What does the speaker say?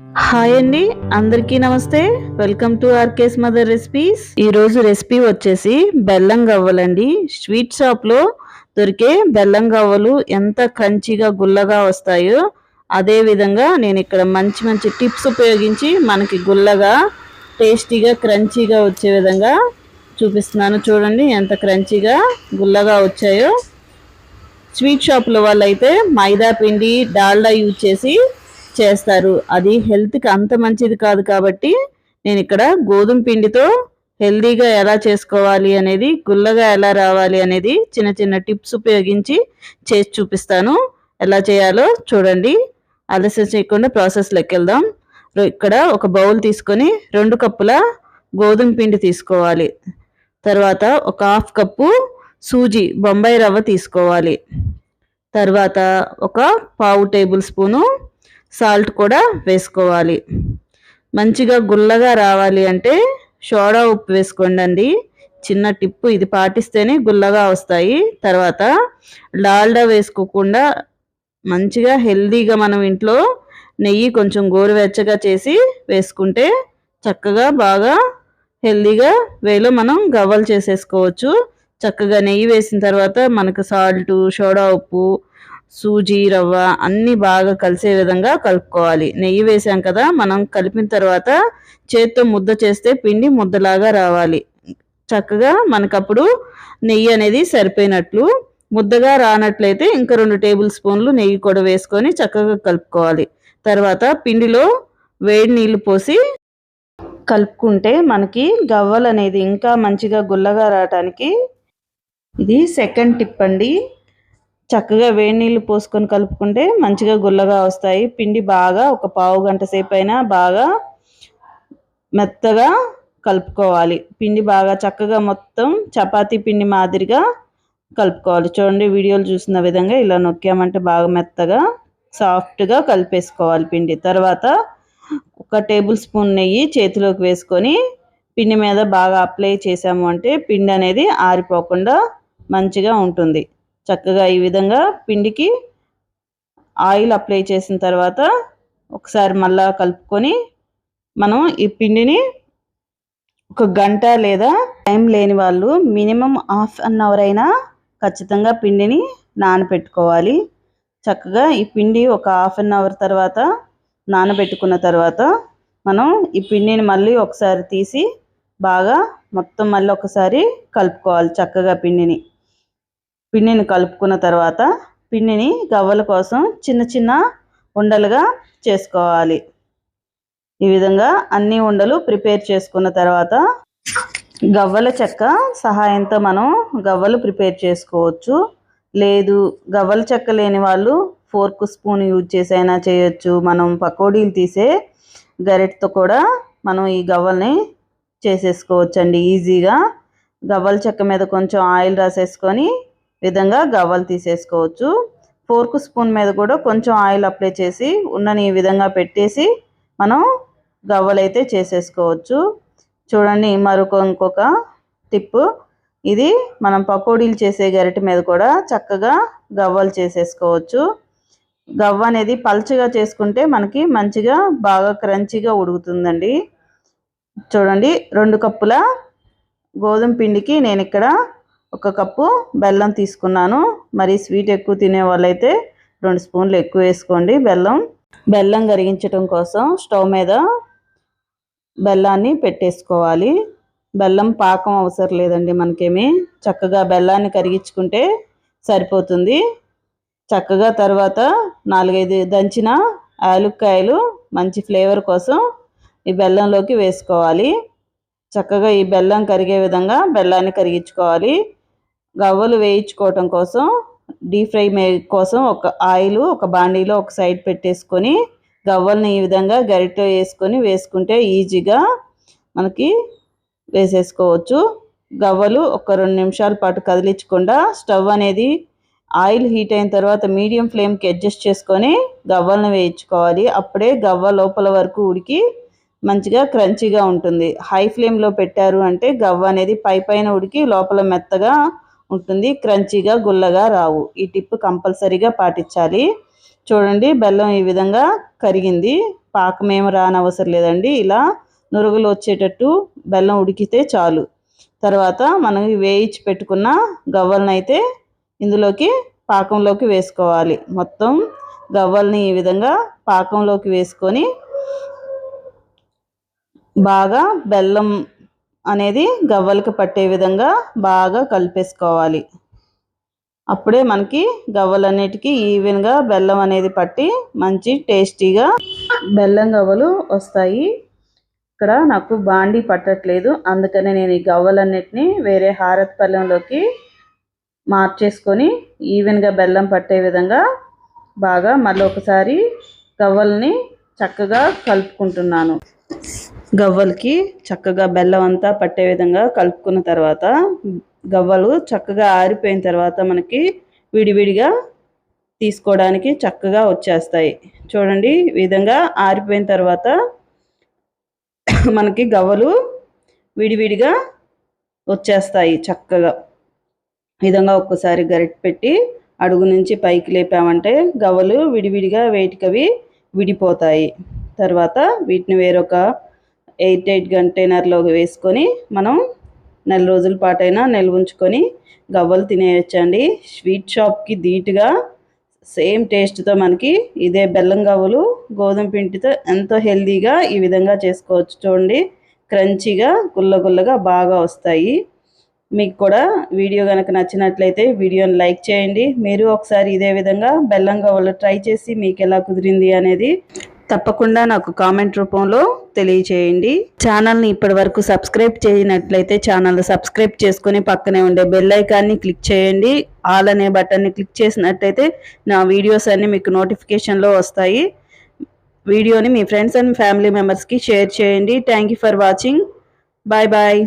Hi అండి అందరికీ నమస్తే. Welcome to RK's mother recipes. ఈరోజు రెసిపీ వచ్చేసి బెల్లం గవ్వలండి. స్వీట్ షాప్లో దొరికే బెల్లం గవ్వలు ఎంత కంచిగా గుల్లగా వస్తాయో అదే విధంగా నేను ఇక్కడ మంచి మంచి టిప్స్ ఉపయోగించి మనకి గుల్లగా టేస్టీగా క్రంచీగా వచ్చే విధంగా చూపిస్తున్నాను. చూడండి ఎంత క్రంచీగా గుల్లగా వచ్చాయో. స్వీట్ షాప్లో వాళ్ళైతే మైదా పిండి డాల్డా యూజ్ చేసి చేస్తారు. అది హెల్త్కి అంత మంచిది కాదు కాబట్టి నేను ఇక్కడ గోధుమ పిండితో హెల్దీగా ఎలా చేసుకోవాలి అనేది గుల్లగా ఎలా రావాలి అనేది చిన్న చిన్న టిప్స్ ఉపయోగించి చేసి చూపిస్తాను. ఎలా చేయాలో చూడండి. ఆలస్యం చేయకుండా ప్రాసెస్లోకి వెళ్దాం ఇక్కడ ఒక బౌల్ తీసుకొని రెండు కప్పుల గోధుమ పిండి తీసుకోవాలి. తర్వాత ఒక హాఫ్ కప్పు సూజీ బొంబాయి రవ్వ తీసుకోవాలి. తర్వాత ఒక పావు టేబుల్ స్పూను సాల్ట్ కూడా వేసుకోవాలి. మంచిగా గుల్లగా రావాలి అంటే సోడా ఉప్పు వేసుకోండి అండి చిన్న టిప్పు ఇది పాటిస్తేనే గుల్లగా వస్తాయి. తర్వాత డాల్డా వేసుకోకుండా మంచిగా హెల్దీగా మనం ఇంట్లో నెయ్యి కొంచెం గోరువెచ్చగా చేసి వేసుకుంటే చక్కగా బాగా హెల్దీగా వేలో మనం గవ్వలు చేసేసుకోవచ్చు. చక్కగా నెయ్యి వేసిన తర్వాత మనకు సాల్ట్ సోడా ఉప్పు సూజీ రవ్వ అన్నీ బాగా కలిసే విధంగా కలుపుకోవాలి. నెయ్యి వేసాం కదా మనం కలిపిన తర్వాత చేత్తో ముద్ద చేస్తే పిండి ముద్దలాగా రావాలి. చక్కగా మనకప్పుడు నెయ్యి అనేది సరిపోయినట్లు ముద్దగా రానట్లయితే ఇంకా రెండు టేబుల్ స్పూన్లు నెయ్యి కూడా వేసుకొని చక్కగా కలుపుకోవాలి. తర్వాత పిండిలో వేడి నీళ్ళు పోసి కలుపుకుంటే మనకి గవ్వలు అనేది ఇంకా మంచిగా గుల్లగా రావటానికి ఇది సెకండ్ టిప్ అండి. చక్కగా వేడి నీళ్ళు పోసుకొని కలుపుకుంటే మంచిగా గుల్లగా వస్తాయి. పిండి బాగా ఒక పావు గంట సేపు అయినా బాగా మెత్తగా కలుపుకోవాలి. పిండి బాగా చక్కగా మొత్తం చపాతీ పిండి మాదిరిగా కలుపుకోవాలి. చూడండి వీడియోలు చూసిన విధంగా ఇలా నొక్కామంటే బాగా మెత్తగా సాఫ్ట్గా కలిపేసుకోవాలి పిండి. తర్వాత ఒక టేబుల్ స్పూన్ నెయ్యి చేతిలోకి వేసుకొని పిండి మీద బాగా అప్లై చేసాము అంటే పిండి అనేది ఆరిపోకుండా మంచిగా ఉంటుంది. చక్కగా ఈ విధంగా పిండికి ఆయిల్ అప్లై చేసిన తర్వాత ఒకసారి మళ్ళా కలుపుకొని మనం ఈ పిండిని ఒక గంట లేదా టైం లేని వాళ్ళు మినిమం హాఫ్ అన్ అవర్ అయినా ఖచ్చితంగా పిండిని నానబెట్టుకోవాలి. చక్కగా ఈ పిండి ఒక హాఫ్ అన్ అవర్ తర్వాత నానబెట్టుకున్న తర్వాత మనం ఈ పిండిని మళ్ళీ ఒకసారి తీసి బాగా మొత్తం మళ్ళీ ఒకసారి కలుపుకోవాలి చక్కగా పిండిని. పిండిని కలుపుకున్న తర్వాత పిండిని గవ్వల కోసం చిన్న చిన్న ఉండలుగా చేసుకోవాలి. ఈ విధంగా అన్ని ఉండలు ప్రిపేర్ చేసుకున్న తర్వాత గవ్వల చెక్క సహాయంతో మనం గవ్వలు ప్రిపేర్ చేసుకోవచ్చు. లేదు గవ్వల చెక్క లేని వాళ్ళు ఫోర్క్ స్పూన్ యూజ్ చేసైనా చేయొచ్చు. మనం పకోడీలు తీసే గరెట్తో కూడా మనం ఈ గవ్వల్ని చేసేసుకోవచ్చండి. ఈజీగా గవ్వల చెక్క మీద కొంచెం ఆయిల్ రాసేసుకొని విధంగా గవ్వలు తీసేసుకోవచ్చు. ఫోర్క్ స్పూన్ మీద కూడా కొంచెం ఆయిల్ అప్లై చేసి ఉన్నని ఈ విధంగా పెట్టేసి మనం గవ్వలు అయితే చేసేసుకోవచ్చు. చూడండి మరొక ఇంకొక టిప్. ఇది మనం పకోడీలు చేసే గరిటె మీద కూడా చక్కగా గవ్వలు చేసేసుకోవచ్చు. గవ్వ అనేది పల్చగా చేసుకుంటే మనకి మంచిగా బాగా క్రంచిగా ఉడుకుతుందండి. చూడండి రెండు కప్పుల గోధుమ పిండికి నేను ఇక్కడ ఒక కప్పు బెల్లం తీసుకున్నాను. మరి స్వీట్ ఎక్కువ తినే వాళ్ళైతే రెండు స్పూన్లు ఎక్కువ వేసుకోండి బెల్లం. బెల్లం కరిగించడం కోసం స్టవ్ మీద బెల్లాన్ని పెట్టేసుకోవాలి. బెల్లం పాకం అవసరం లేదండి మనకేమి. చక్కగా బెల్లాన్ని కరిగించుకుంటే సరిపోతుంది. చక్కగా తర్వాత నాలుగైదు దంచిన యాలుక్కాయలు మంచి ఫ్లేవర్ కోసం ఈ బెల్లంలోకి వేసుకోవాలి. చక్కగా ఈ బెల్లం కరిగే విధంగా బెల్లాన్ని కరిగించుకోవాలి. గవ్వలు వేయించుకోవటం కోసం డీప్ ఫ్రై మే కోసం ఒక ఆయిల్ ఒక బాండీలో ఒక సైడ్ పెట్టేసుకొని గవ్వల్ని ఈ విధంగా గరిటె వేసుకొని వేసుకుంటే ఈజీగా మనకి వేసేసుకోవచ్చు. గవ్వలు ఒక రెండు నిమిషాల పాటు కదిలించకుండా స్టవ్ అనేది ఆయిల్ హీట్ అయిన తర్వాత మీడియం ఫ్లేమ్కి అడ్జస్ట్ చేసుకొని గవ్వలను వేయించుకోవాలి. అప్పుడే గవ్వ లోపల వరకు ఉడికి మంచిగా క్రంచీగా ఉంటుంది. హై ఫ్లేమ్లో పెట్టారు అంటే గవ్వ అనేది పై పైన ఉడికి లోపల మెత్తగా ఉంటుంది. క్రంచీగా గుల్లగా రావు. ఈ టిప్ కంపల్సరీగా పాటించాలి. చూడండి బెల్లం ఈ విధంగా కరిగింది. పాకం ఏమి రానవసరం లేదండి. ఇలా నురుగులు వచ్చేటట్టు బెల్లం ఉడికితే చాలు. తర్వాత మనం వేయించి పెట్టుకున్న గవ్వలనైతే ఇందులోకి పాకంలోకి వేసుకోవాలి. మొత్తం గవ్వల్ని ఈ విధంగా పాకంలోకి వేసుకొని బాగా బెల్లం అనేది గవ్వలకి పట్టే విధంగా బాగా కలిపేసుకోవాలి. అప్పుడే మనకి గవ్వలన్నిటికీ ఈవెన్గా బెల్లం అనేది పట్టి మంచి టేస్టీగా బెల్లం గవ్వలు వస్తాయి. ఇక్కడ నాకు బాండి పట్టట్లేదు. అందుకనే నేను ఈ గవ్వలన్నిటిని వేరే హారత్ పళ్ళెంలోకి మార్చేసుకొని ఈవెన్గా బెల్లం పట్టే విధంగా బాగా మళ్ళీ ఒకసారి గవ్వల్ని చక్కగా కలుపుకుంటున్నాను. గవ్వలకి చక్కగా బెల్లం అంతా పట్టే విధంగా కలుపుకున్న తర్వాత గవ్వలు చక్కగా ఆరిపోయిన తర్వాత మనకి విడివిడిగా తీసుకోవడానికి చక్కగా వచ్చేస్తాయి. చూడండి ఈ విధంగా ఆరిపోయిన తర్వాత మనకి గవ్వలు విడివిడిగా వచ్చేస్తాయి చక్కగా. విధంగా ఒక్కసారి గరిటె పెట్టి అడుగు నుంచి పైకి లేపామంటే గవ్వలు విడివిడిగా వేటికవి విడిపోతాయి. తర్వాత వీటిని వేరొక ఎయిట్ ఎయిట్ కంటైనర్లో వేసుకొని మనం నెల రోజుల పాటైనా నిల్వ ఉంచుకొని గవ్వలు తినేయచ్చండి. స్వీట్ షాప్కి ధీటుగా సేమ్ టేస్ట్తో మనకి ఇదే బెల్లం గవ్వలు గోధుమ పిండితో ఎంతో హెల్దీగా ఈ విధంగా చేసుకోవచ్చు చూడండి. క్రంచీగా గుల్ల గుల్లగా బాగా వస్తాయి. మీకు కూడా వీడియో కనుక నచ్చినట్లయితే వీడియోని లైక్ చేయండి. మీరు ఒకసారి ఇదే విధంగా బెల్లం గవ్వలు ట్రై చేసి మీకు ఎలా కుదిరింది అనేది తప్పకుండా నాకు కామెంట్ రూపంలో తెలియచేయండి. ఛానల్ని ఇప్పటి వరకు సబ్స్క్రైబ్ చేయనట్లయితే ఛానల్ సబ్స్క్రైబ్ చేసుకుని పక్కనే ఉండే బెల్ ఐకాన్ని క్లిక్ చేయండి. ఆల్ అనే బటన్ని క్లిక్ చేసినట్లయితే నా వీడియోస్ అన్నీ మీకు నోటిఫికేషన్లో వస్తాయి. వీడియోని మీ ఫ్రెండ్స్ అండ్ ఫ్యామిలీ మెంబర్స్కి షేర్ చేయండి. Thank for watching. Bye bye.